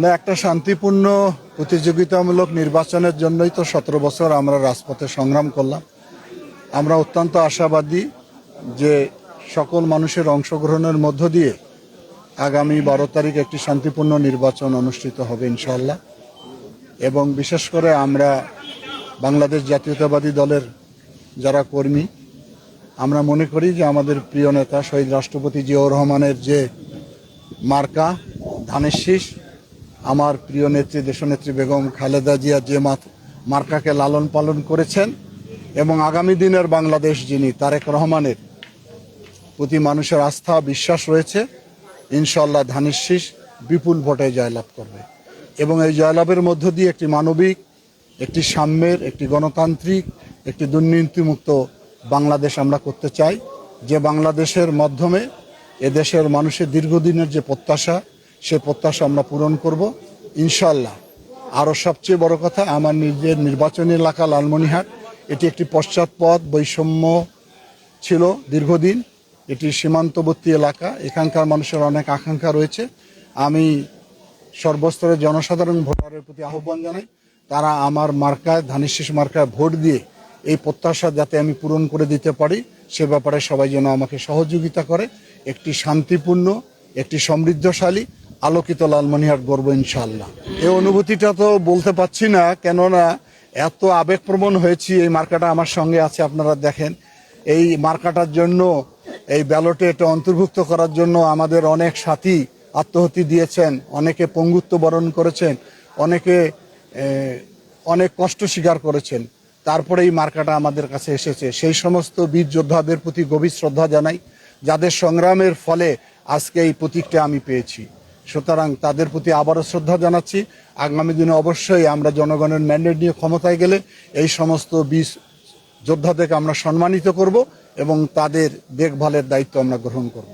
না, একটা শান্তিপূর্ণ, প্রতিযোগিতামূলক নির্বাচনের জন্যই তো সতেরো বছর আমরা রাজপথে সংগ্রাম করলাম। আমরা অত্যন্ত আশাবাদী যে সকল মানুষের অংশগ্রহণের মধ্য দিয়ে আগামী বারো তারিখ একটি শান্তিপূর্ণ নির্বাচন অনুষ্ঠিত হবে ইনশাল্লাহ এবং বিশেষ করে আমরা বাংলাদেশ জাতীয়তাবাদী দলের যারা কর্মী, আমরা মনে করি যে আমাদের প্রিয় নেতা শহীদ রাষ্ট্রপতি জিয়াউর রহমানের যে মার্কা, ধানের শীষ আমার প্রিয় নেত্রী, দেশনেত্রী বেগম খালেদা জিয়া যে মার্কাকে লালন পালন করেছেন এবং আগামী দিনের বাংলাদেশ যিনি, তারেক রহমানের প্রতি মানুষের আস্থা, বিশ্বাস রয়েছে ইনশাল্লাহ ধানের শীষ বিপুল ভোটে জয়লাভ করবে। এবং এই জয়লাভের মধ্য দিয়ে একটি মানবিক, একটি সাম্যের, একটি গণতান্ত্রিক, একটি দুর্নীতিমুক্ত বাংলাদেশ আমরা করতে চাই। যে বাংলাদেশের মাধ্যমে এদেশের মানুষের দীর্ঘদিনের যে প্রত্যাশা সে প্রত্যাশা আমরা পূরণ করব। ইনশাল্লাহ আরও সবচেয়ে বড় কথা, আমার নিজের নির্বাচনী এলাকা লালমনিহাট এটি একটি পশ্চাৎপদ বৈষম্য ছিল দীর্ঘদিন, এটি সীমান্তবর্তী এলাকা, এখানকার মানুষের অনেক আকাঙ্ক্ষা রয়েছে। আমি সর্বস্তরের জনসাধারণ ভোটারের প্রতি আহ্বান জানাই, তারা আমার মার্কায় ধানের শীষ মার্কায় ভোট দিয়ে এই প্রত্যাশা যাতে আমি পূরণ করে দিতে পারি, সে ব্যাপারে সবাই যেন আমাকে সহযোগিতা করে। একটি শান্তিপূর্ণ, একটি সমৃদ্ধশালী আলোকিত লালমনিহাট গর্ব ইনশাল্লাহ এই অনুভূতিটা তো বলতে পারছি না, কেননা এত আবেগপ্রবণ হয়েছি, এই মার্কাটা আমার সঙ্গে আছে, আপনারা দেখেন। এই মার্কাটার জন্য, এই ব্যালটে এটা অন্তর্ভুক্ত করার জন্য আমাদের অনেক সাথী আত্মহতি দিয়েছেন, অনেকে পঙ্গুত্ব বরণ করেছেন, অনেকে অনেক কষ্ট স্বীকার করেছেন। তারপরে এই মার্কাটা আমাদের কাছে এসেছে। সেই সমস্ত বীর যোদ্ধাদের প্রতি গভীর শ্রদ্ধা জানাই, যাদের সংগ্রামের ফলে আজকে এই প্রতীকটা আমি পেয়েছি। সুতরাং তাদের প্রতি আবারও শ্রদ্ধা জানাচ্ছি। আগামী দিনে অবশ্যই আমরা জনগণের ম্যান্ডেট নিয়ে ক্ষমতায় গেলে এই সমস্ত বীর যোদ্ধাদেরকে আমরা সম্মানিত করব এবং তাদের দেখভালের দায়িত্ব আমরা গ্রহণ করব।